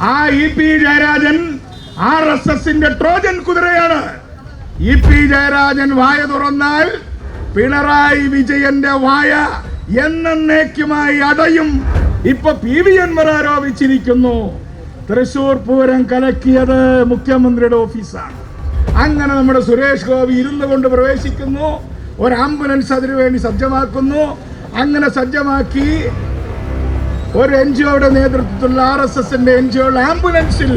ആ E P Jayarajan R S എസിന്റെ Trojan കുതിരയാണ്. ഇ പി ജയരാജൻ വായ തുറന്നാൽ പിണറായി വിജയന്റെ വായ എന്നേക്കുമായി അടയും. ഇപ്പൊ പി വി എൻവർ ആരോപിച്ചിരിക്കുന്നു. തൃശൂർ പൂരം കലക്കിയത് മുഖ്യമന്ത്രിയുടെ ഓഫീസാണ്. അങ്ങനെ നമ്മുടെ സുരേഷ് ഗോപി ഇരുന്നു കൊണ്ട് പ്രവേശിക്കുന്നു. ഒരു ആംബുലൻസ് അതിനു വേണ്ടി സജ്ജമാക്കുന്നു. അങ്ങനെ സജ്ജമാക്കി ഒരു എൻ ജി ഒയുടെ നേതൃത്വത്തിലുള്ള ആർ എസ് എസിന്റെ എൻ ജി ഒയുടെ ആംബുലൻസിൽ.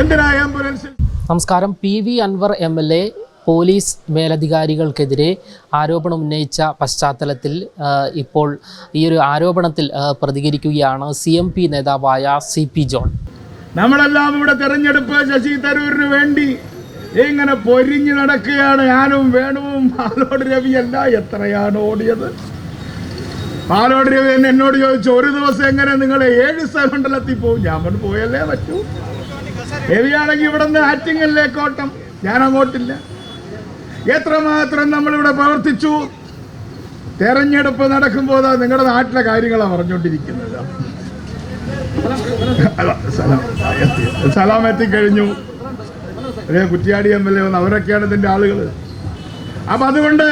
എന്തിനാ ആംബുലൻസിൽ? നമസ്കാരം. P V Anvar M L A police മേലധികാരികൾക്കെതിരെ ആരോപണം ഉന്നയിച്ച പശ്ചാത്തലത്തിൽ ഇപ്പോൾ ഈ ഒരു ആരോപണത്തിൽ പ്രതികരിക്കുകയാണ് സി എം പി നേതാവായ സി പി ജോൺ. നമ്മളെല്ലാം ഇവിടെ തെരഞ്ഞെടുപ്പ് ശശി തരൂരിന് വേണ്ടി ഇങ്ങനെ പൊരിഞ്ഞു നടക്കുകയാണ്. ഞാനും വേണുവും പാലോട് രവിയല്ല എത്രയാണ് ഓടിയത്? പാലോട് രവി തന്നെ എന്നോട് ചോദിച്ചു ഒരു ദിവസം എങ്ങനെ നിങ്ങൾ ഏഴ് മണ്ഡലത്തിൽ പോകും ഞാൻ അവിടെ പോയല്ലേ പറ്റൂ. രവിയാണെങ്കിൽ ഇവിടെ നിന്ന് ആറ്റിങ്ങല്ലേ കോട്ടം. ഞാൻ അങ്ങോട്ടില്ല. എത്രമാത്രം നമ്മളിവിടെ പ്രവർത്തിച്ചു? തെരഞ്ഞെടുപ്പ് നടക്കുമ്പോൾ നിങ്ങളുടെ നാട്ടിലെ കാര്യങ്ങളാണ് പറഞ്ഞുകൊണ്ടിരിക്കുന്നത് സലാം. എത്തിക്കഴിഞ്ഞു. അതേ കുറ്റിയാടി എം എൽ എ വന്ന് അവരൊക്കെയാണ് ഇതിന്റെ ആളുകൾ അപ്പൊ അതുകൊണ്ട്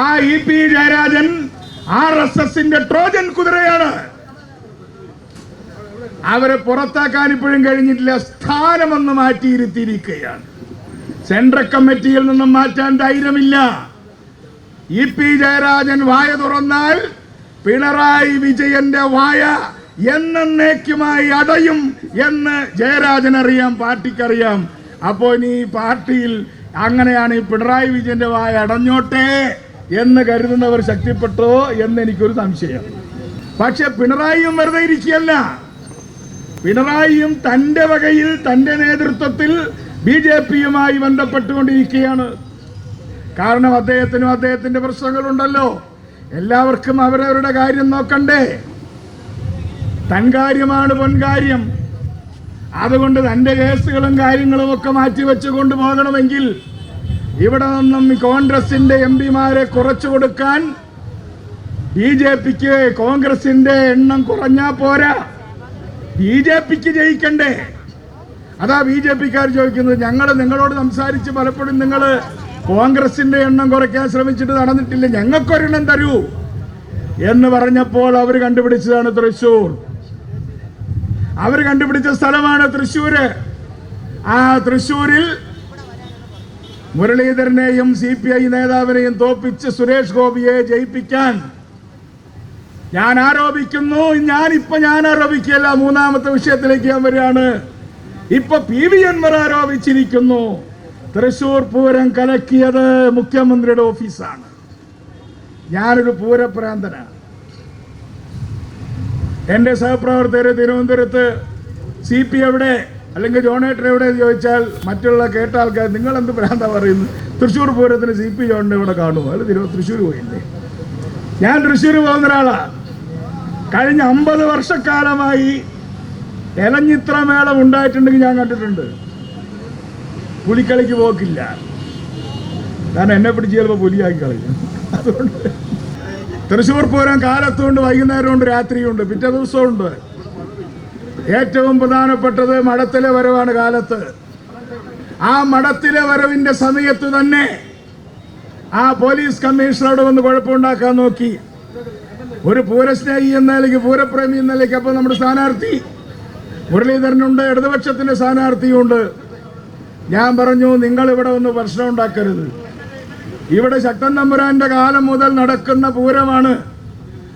ആ E P Jayarajan R S എസിന്റെ ട്രോജൻ കുതിരയാണ്. അവരെ പുറത്താക്കാൻ ഇപ്പോഴും കഴിഞ്ഞിട്ടില്ല. സ്ഥാനമൊന്ന് മാറ്റിയിരുത്തിയിരിക്കുകയാണ്. സെൻട്രൽ കമ്മിറ്റിയിൽ നിന്നും മാറ്റാൻ ധൈര്യമില്ല. ഇ പി ജയരാജൻ വായ തുറന്നാൽ പിണറായി വിജയന്റെ വായ എന്നേക്കുമായി അടയും എന്ന് ജയരാജൻ അറിയാം പാർട്ടിക്കറിയാം. അപ്പോൾ ഇനി ഈ പാർട്ടിയിൽ അങ്ങനെയാണ് ഈ പിണറായി വിജയന്റെ വായ അടഞ്ഞോട്ടെ? എന്ന് കരുതുന്നവർ ശക്തിപ്പെട്ടോ എന്ന് എനിക്കൊരു സംശയം. പക്ഷെ പിണറായിയും വെറുതെ ഇരിക്കുകയല്ല. പിണറായിയും തന്റെ വകയിൽ തന്റെ നേതൃത്വത്തിൽ ബി ജെ പിയുമായി ബന്ധപ്പെട്ടുകൊണ്ടിരിക്കുകയാണ്. കാരണം അദ്ദേഹത്തിനും അദ്ദേഹത്തിന്റെ പ്രശ്നങ്ങളുണ്ടല്ലോ. എല്ലാവർക്കും അവരവരുടെ കാര്യം നോക്കണ്ടേ. തൻകാര്യമാണ് പൊൻകാര്യം അതുകൊണ്ട് തന്റെ കേസുകളും കാര്യങ്ങളും ഒക്കെ മാറ്റിവെച്ച് കൊണ്ടുപോകണമെങ്കിൽ ഇവിടെ നിന്നും കോൺഗ്രസിന്റെ എം പിമാരെ കുറച്ചു കൊടുക്കാൻ ബി ജെ പിക്ക് കോൺഗ്രസിന്റെ എണ്ണം കുറഞ്ഞാ പോരാ. ബി ജെ പിക്ക് ജയിക്കണ്ടേ. അതാ ബി ജെ പിക്കാർ ചോദിക്കുന്നത്. ഞങ്ങൾ നിങ്ങളോട് സംസാരിച്ച് പലപ്പോഴും നിങ്ങൾ കോൺഗ്രസിന്റെ എണ്ണം കുറയ്ക്കാൻ ശ്രമിച്ചിട്ട് നടന്നിട്ടില്ല. ഞങ്ങൾക്കൊരെണ്ണം തരൂ എന്ന് പറഞ്ഞപ്പോൾ അവർ കണ്ടുപിടിച്ചതാണ് തൃശൂർ അവർ കണ്ടുപിടിച്ച സ്ഥലമാണ് തൃശ്ശൂര്. ആ തൃശ്ശൂരിൽ മുരളീധരനെയും സി പി ഐ നേതാവിനെയും തോപ്പിച്ച് സുരേഷ് ഗോപിയെ ജയിപ്പിക്കാൻ ഞാൻ ആരോപിക്കുന്നു. ഞാൻ ഞാനിപ്പോ ഞാൻ ആരോപിക്കുകയല്ല. മൂന്നാമത്തെ വിഷയത്തിലേക്ക് ഞാൻ വരികയാണ്. ഇപ്പൊ പി വി എൻവർ ആരോപിച്ചിരിക്കുന്നു. തൃശൂർ പൂരം കലക്കിയത് മുഖ്യമന്ത്രിയുടെ ഓഫീസാണ്. ഞാനൊരു പൂരപ്രാന്തനാണ്. എന്റെ സഹപ്രവർത്തകർ തിരുവനന്തപുരത്ത് സി പി എവിടെ? അല്ലെങ്കിൽ എന്ന് ചോദിച്ചാൽ മറ്റുള്ള കേട്ട ആൾക്കാർ നിങ്ങൾ എന്ത് ഭ്രാന്ത പറയുന്നു? തൃശ്ശൂർ പൂരത്തിന് സി പി ജോണിനെ ഇവിടെ കാണുമോ? അല്ല തിരുവ തൃശ്ശൂർ പോയില്ലേ? ഞാൻ തൃശ്ശൂർ പോകുന്ന ഒരാളാണ് കഴിഞ്ഞ അമ്പത് വർഷക്കാലമായി എലഞ്ഞിത്ര മേളം ഉണ്ടായിട്ടുണ്ടെങ്കിൽ ഞാൻ കണ്ടിട്ടുണ്ട്. പുലിക്കളിക്ക് പോക്കില്ല. കാരണം എന്നെ പിടിച്ച് ചിലപ്പോൾ പുലിയാക്കി കളയും. അതുകൊണ്ട് തൃശ്ശൂർ പൂരം കാലത്തുണ്ട് വൈകുന്നേരമുണ്ട് രാത്രിയുണ്ട്. പിറ്റേ ദിവസമുണ്ട് ഏറ്റവും പ്രധാനപ്പെട്ടത് മഠത്തിലെ വരവാണ് കാലത്ത്. ആ മഠത്തിലെ വരവിന്റെ സമയത്ത് തന്നെ ആ പോലീസ് കമ്മീഷണറോട് വന്ന് കുഴപ്പമുണ്ടാക്കാൻ നോക്കി. ഒരു പൂരസ്നേഹി എന്ന നിലയ്ക്ക് പൂരപ്രേമി എന്ന നിലയ്ക്ക് അപ്പോൾ നമ്മുടെ സ്ഥാനാർത്ഥി മുരളീധരനുണ്ട് ഇടതുപക്ഷത്തിന്റെ സ്ഥാനാർത്ഥിയുണ്ട്. ഞാൻ പറഞ്ഞു നിങ്ങൾ ഇവിടെ ഒന്ന് പ്രശ്നം ഉണ്ടാക്കരുത്. ഇവിടെ ശക്തൻ തമ്പുരാന്റെ കാലം മുതൽ നടക്കുന്ന പൂരമാണ്.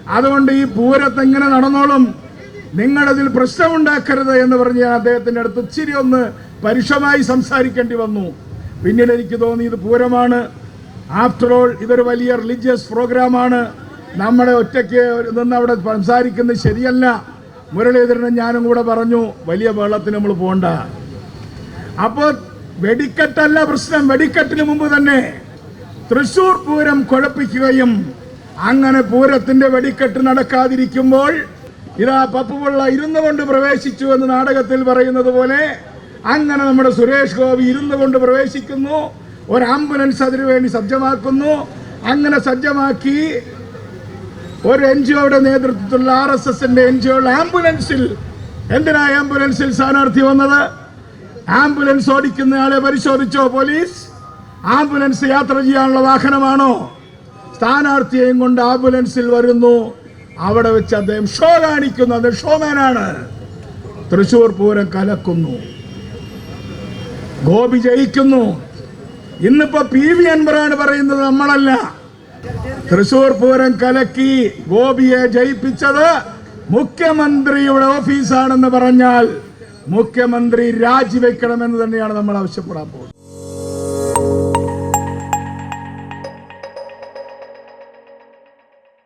അതുകൊണ്ട് ഈ പൂരത്തെങ്ങനെ നടന്നോളും? നിങ്ങളതിൽ പ്രശ്നമുണ്ടാക്കരുത് എന്ന് പറഞ്ഞ് ഞാൻ അദ്ദേഹത്തിന്റെ അടുത്ത് ഇച്ചിരി ഒന്ന് പരുഷമായി സംസാരിക്കേണ്ടി വന്നു. പിന്നീട് എനിക്ക് തോന്നി ഇത് പൂരമാണ്. ആഫ്റ്റർ ഓൾ ഇതൊരു വലിയ റിലീജിയസ് പ്രോഗ്രാമാണ് നമ്മുടെ ഒറ്റയ്ക്ക് നിന്ന് അവിടെ സംസാരിക്കുന്നത് ശരിയല്ല. മുരളീധരനും ഞാനും കൂടെ പറഞ്ഞു വലിയ വെള്ളത്തിന് നമ്മൾ പോണ്ട. അപ്പോൾ വെടിക്കെട്ടല്ല പ്രശ്നം വെടിക്കെട്ടിന് മുമ്പ് തന്നെ തൃശൂർ പൂരം കുഴപ്പിക്കുകയും അങ്ങനെ പൂരത്തിന്റെ വെടിക്കെട്ട് നടക്കാതിരിക്കുമ്പോൾ ഇതാ പപ്പുപിള്ള ഇരുന്നു കൊണ്ട് പ്രവേശിച്ചു എന്ന് നാടകത്തിൽ പറയുന്നത് പോലെ അങ്ങനെ നമ്മുടെ സുരേഷ് ഗോപി ഇരുന്നു കൊണ്ട് പ്രവേശിക്കുന്നു. ഒരു ആംബുലൻസ് അതിനു വേണ്ടി സജ്ജമാക്കുന്നു. അങ്ങനെ സജ്ജമാക്കി ഒരു എൻ ജി ഒയുടെ നേതൃത്വത്തിലുള്ള ആർ എസ് എസിന്റെ എൻ ജി ഒയുടെ ആംബുലൻസിൽ എന്തിനാ ആംബുലൻസിൽ സ്ഥാനാർത്ഥി വന്നത്? ആംബുലൻസ് ഓടിക്കുന്നയാളെ പരിശോധിച്ചോ പോലീസ്? ആംബുലൻസ് യാത്ര ചെയ്യാനുള്ള വാഹനമാണോ? സ്ഥാനാർത്ഥിയെയും കൊണ്ട് ആംബുലൻസിൽ വരുന്നു. അവിടെ വെച്ച് അദ്ദേഹം ഷോ കാണിക്കുന്നു. അദ്ദേഹം ഷോമാനാണ് തൃശൂർ പൂരം കലക്കുന്നു. ഗോപി ജയിക്കുന്നു. ഇന്നിപ്പോ പി വി അൻവറാണ് പറയുന്നത് നമ്മളല്ല. തൃശൂർ പൂരം കലക്കി ഗോപിയെ ജയിപ്പിച്ചത് മുഖ്യമന്ത്രിയുടെ ഓഫീസാണെന്ന് പറഞ്ഞാൽ മുഖ്യമന്ത്രി രാജിവെക്കണമെന്ന് തന്നെയാണ് നമ്മൾ ആവശ്യപ്പെടാൻ പോകുന്നത്.